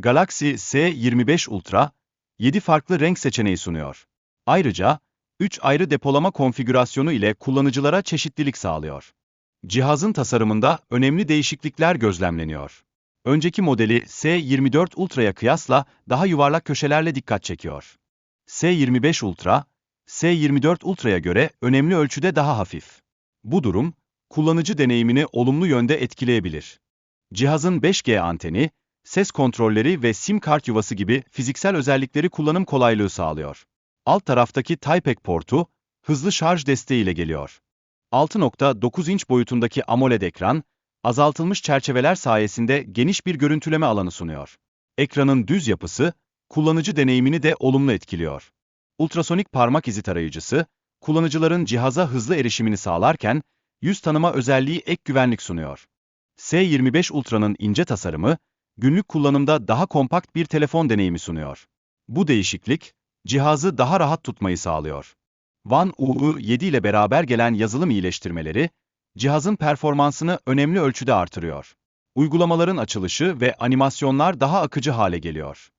Galaxy S25 Ultra, 7 farklı renk seçeneği sunuyor. Ayrıca, 3 ayrı depolama konfigürasyonu ile kullanıcılara çeşitlilik sağlıyor. Cihazın tasarımında önemli değişiklikler gözlemleniyor. Önceki modeli S24 Ultra'ya kıyasla daha yuvarlak köşelerle dikkat çekiyor. S25 Ultra, S24 Ultra'ya göre önemli ölçüde daha hafif. Bu durum, kullanıcı deneyimini olumlu yönde etkileyebilir. Cihazın 5G anteni, ses kontrolleri ve sim kart yuvası gibi fiziksel özellikleri kullanım kolaylığı sağlıyor. Alt taraftaki Type-C portu, hızlı şarj desteğiyle geliyor. 6.9 inç boyutundaki AMOLED ekran, azaltılmış çerçeveler sayesinde geniş bir görüntüleme alanı sunuyor. Ekranın düz yapısı, kullanıcı deneyimini de olumlu etkiliyor. Ultrasonik parmak izi tarayıcısı, kullanıcıların cihaza hızlı erişimini sağlarken, yüz tanıma özelliği ek güvenlik sunuyor. S25 Ultra'nın ince tasarımı, günlük kullanımda daha kompakt bir telefon deneyimi sunuyor. Bu değişiklik, cihazı daha rahat tutmayı sağlıyor. One UI 7 ile beraber gelen yazılım iyileştirmeleri, cihazın performansını önemli ölçüde artırıyor. Uygulamaların açılışı ve animasyonlar daha akıcı hale geliyor.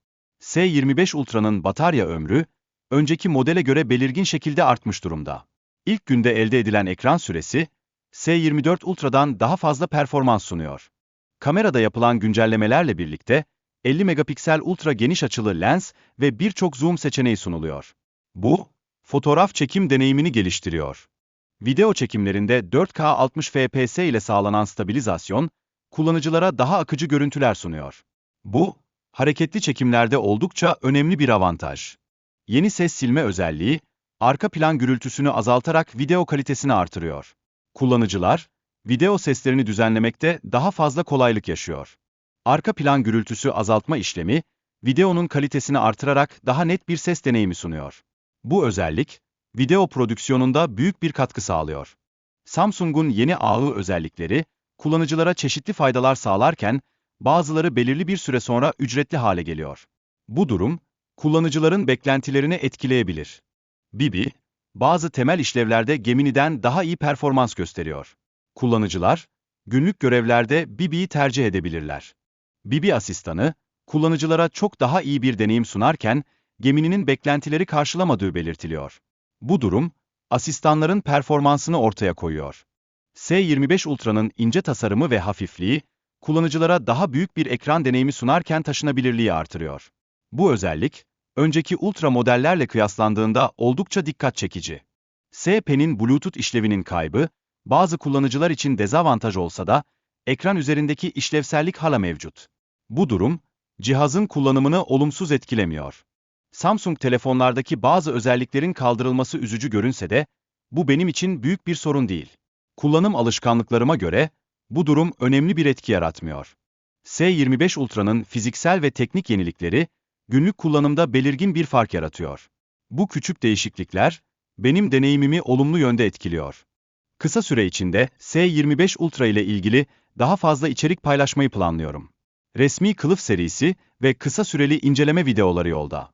S25 Ultra'nın batarya ömrü, önceki modele göre belirgin şekilde artmış durumda. İlk günde elde edilen ekran süresi, S24 Ultra'dan daha fazla performans sunuyor. Kamerada yapılan güncellemelerle birlikte, 50 megapiksel ultra geniş açılı lens ve birçok zoom seçeneği sunuluyor. Bu, fotoğraf çekim deneyimini geliştiriyor. Video çekimlerinde 4K 60 FPS ile sağlanan stabilizasyon, kullanıcılara daha akıcı görüntüler sunuyor. Bu, hareketli çekimlerde oldukça önemli bir avantaj. Yeni ses silme özelliği, arka plan gürültüsünü azaltarak video kalitesini artırıyor. Kullanıcılar, video seslerini düzenlemekte daha fazla kolaylık yaşıyor. Arka plan gürültüsü azaltma işlemi, videonun kalitesini artırarak daha net bir ses deneyimi sunuyor. Bu özellik, video prodüksiyonunda büyük bir katkı sağlıyor. Samsung'un yeni Ağı özellikleri, kullanıcılara çeşitli faydalar sağlarken, bazıları belirli bir süre sonra ücretli hale geliyor. Bu durum, kullanıcıların beklentilerini etkileyebilir. Bibi, bazı temel işlevlerde Gemini'den daha iyi performans gösteriyor. Kullanıcılar, günlük görevlerde Bibi'yi tercih edebilirler. Bibi asistanı, kullanıcılara çok daha iyi bir deneyim sunarken, Gemini'nin beklentileri karşılamadığı belirtiliyor. Bu durum, asistanların performansını ortaya koyuyor. S25 Ultra'nın ince tasarımı ve hafifliği, kullanıcılara daha büyük bir ekran deneyimi sunarken taşınabilirliği artırıyor. Bu özellik, önceki Ultra modellerle kıyaslandığında oldukça dikkat çekici. S-Pen'in Bluetooth işlevinin kaybı, bazı kullanıcılar için dezavantaj olsa da, ekran üzerindeki işlevsellik hala mevcut. Bu durum, cihazın kullanımını olumsuz etkilemiyor. Samsung telefonlardaki bazı özelliklerin kaldırılması üzücü görünse de, bu benim için büyük bir sorun değil. Kullanım alışkanlıklarıma göre, bu durum önemli bir etki yaratmıyor. S25 Ultra'nın fiziksel ve teknik yenilikleri, günlük kullanımda belirgin bir fark yaratıyor. Bu küçük değişiklikler, benim deneyimimi olumlu yönde etkiliyor. Kısa süre içinde S25 Ultra ile ilgili daha fazla içerik paylaşmayı planlıyorum. Resmi kılıf serisi ve kısa süreli inceleme videoları yolda.